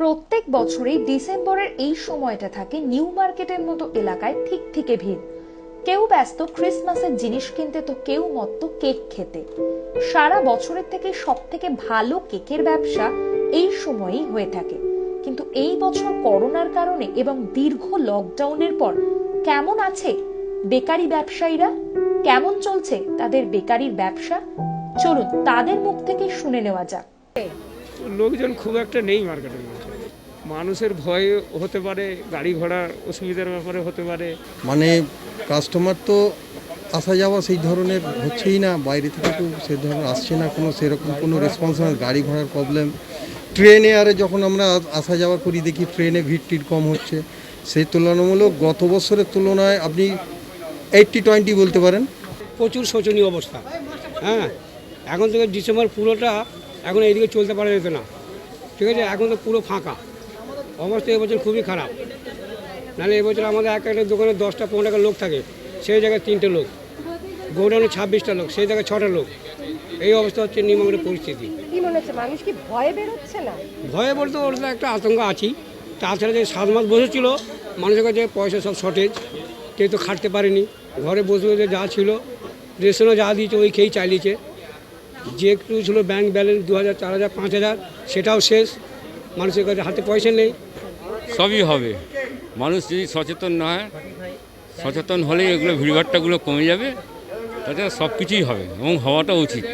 প্রত্যেক বছরেই ডিসেম্বরের এই সময়টা থাকে নিউ মার্কেটের মতো এলাকায় ঠিক থেকে ভিড়। কেউ ব্যস্ত ক্রিসমাসের জিনিস কিনতে তো কেউ মত্ত কেক খেতে। সারা বছরের থেকে সব থেকে ভালো কেকের ব্যবসা এই সময়ই হয়ে থাকে। কিন্তু এই বছর করোনার কারণে এবং দীর্ঘ লকডাউনের পর কেমন আছে? বেকারি ব্যবসায়ীরা কেমন চলছে? তাদের বেকারির ব্যবসা? চলুন তাদের মুখ থেকে শুনে নেওয়া যাক। লোকজন খুব একটা নেই মার্কেটের মধ্যে। মানুষের ভয় হতে পারে গাড়ি ঘোড়ার অসুবিধার ব্যাপারে হতে পারে। মানে কাস্টমার তো আসা যাওয়া সেই ধরনের হচ্ছেই না বাইরে থেকে তো সে ধরনের আসছে না কোনো সেরকম কোনো রেসপন্স না গাড়ি ঘোড়ার প্রবলেম ট্রেনে আরে যখন আমরা আসা যাওয়া করি দেখি ট্রেনে ভিড় টিড় কম হচ্ছে। সেই তুলনামূলক গত বছরের তুলনায় আপনি এইটটি টোয়েন্টি বলতে পারেন। প্রচুর শোচনীয় অবস্থা। হ্যাঁ এখন থেকে ডিসেম্বর পুরোটা এখন এইদিকে চলতে পারা যেত না। ঠিক আছে? এখন তো পুরো ফাঁকা। অবস্থা এবছর খুবই খারাপ। নাহলে এবছর আমাদের এক একটা দোকানে দশটা পনেরোটা লোক থাকে। সেই জায়গায় তিনটে লোক। গোডাউনে ছাব্বিশটা লোক সেই জায়গায় ছটা লোক। এই অবস্থা হচ্ছে নির্মঙ্গলের পরিস্থিতি। কি মনে হচ্ছে? মানুষ কি ভয়ে বেরোচ্ছে না? ভয়ে বলতে ওর তো একটা আতঙ্ক আছি। তাছাড়া যে সাত মাস বসেছিল মানুষের কাছে পয়সা সব শর্টেজ কেউ তো খাটতে পারেনি। ঘরে বসে বসে যা ছিল রেশনও যা দিয়েছে ওই খেয়েই চালিয়েছে। যে একটু ছিল ব্যাংক ব্যালেন্স দু হাজার চার হাজার পাঁচ হাজার সেটাও শেষ। মানুষের কাছে হাতে পয়সা নেই। সবই হবে। মানুষ যদি সচেতন না হয়, সচেতন হলেই এগুলো ভিড়ভাট্টাগুলো কমে যাবে। তাছাড়া সব কিছুই হবে এবং হওয়াটা উচিত।